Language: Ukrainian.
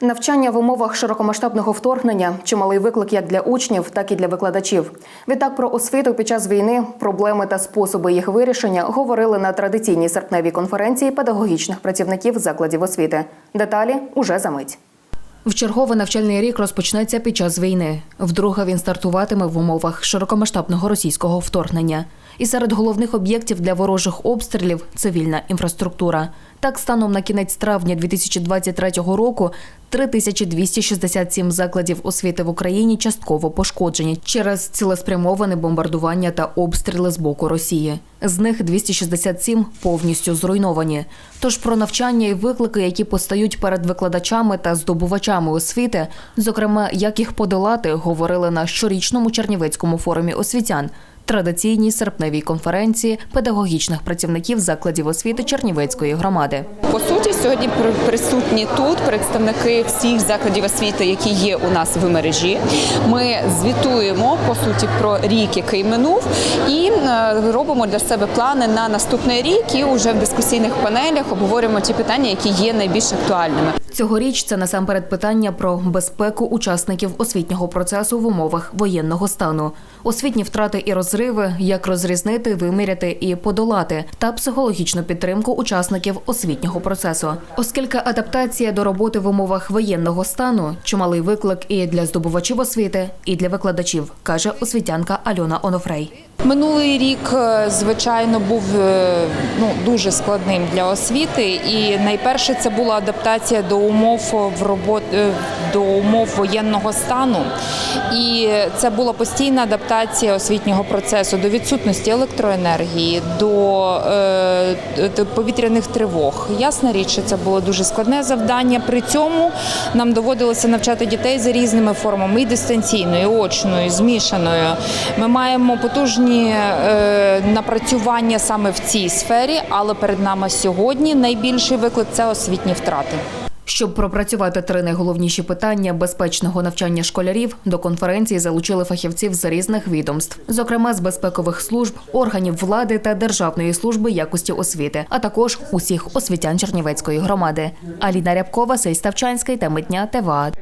Навчання в умовах широкомасштабного вторгнення чималий виклик як для учнів, так і для викладачів. Відтак про освіту під час війни, проблеми та способи їх вирішення говорили на традиційній серпневій конференції педагогічних працівників закладів освіти. Деталі уже за мить. Вчерговий навчальний рік розпочнеться під час війни. Вдруге він стартуватиме в умовах широкомасштабного російського вторгнення. І серед головних об'єктів для ворожих обстрілів цивільна інфраструктура. Так, станом на кінець травня 2023 року 3267 закладів освіти в Україні частково пошкоджені через цілеспрямоване бомбардування та обстріли з боку Росії. З них 267 повністю зруйновані. Тож про навчання і виклики, які постають перед викладачами та здобувачами освіти, зокрема, як їх подолати, говорили на щорічному Чернівецькому форумі освітян. Традиційній серпневій конференції педагогічних працівників закладів освіти Чернівецької громади. По суті, сьогодні при- присутні тут представники всіх закладів освіти, які є у нас в мережі. Ми звітуємо по суті про рік, який минув, і е, робимо для себе плани на наступний рік. І вже в дискусійних панелях обговорюємо ті питання, які є найбільш актуальними. Цьогоріч це насамперед питання про безпеку учасників освітнього процесу в умовах воєнного стану, освітні втрати і розриви, як розрізнити, виміряти і подолати, та психологічну підтримку учасників освітнього процесу, оскільки адаптація до роботи в умовах воєнного стану чималий виклик і для здобувачів освіти, і для викладачів, каже освітянка Альона Онофрей. Минулий рік, е, звичайно, був е, ну дуже складним для освіти, і найперше це була адаптація до умов в робот е, до умов воєнного стану. І це була постійна адаптація освітнього процесу до відсутності електроенергії, до, е, повітряних тривог. Ясна річ, що це було дуже складне завдання. При цьому нам доводилося навчати дітей за різними формами і дистанційною, і очною, і змішаною. Ми маємо потужні е, напрацювання саме в цій сфері, але перед нами сьогодні найбільший виклик це освітні втрати. Щоб пропрацювати три найголовніші питання безпечного навчання школярів, до конференції залучили фахівців з різних відомств, зокрема з безпекових служб, органів влади та Державної служби якості освіти, а також усіх освітян Чернівецької громади. Аліна Рябкова, Сей Ставчанський та Митня ТВА.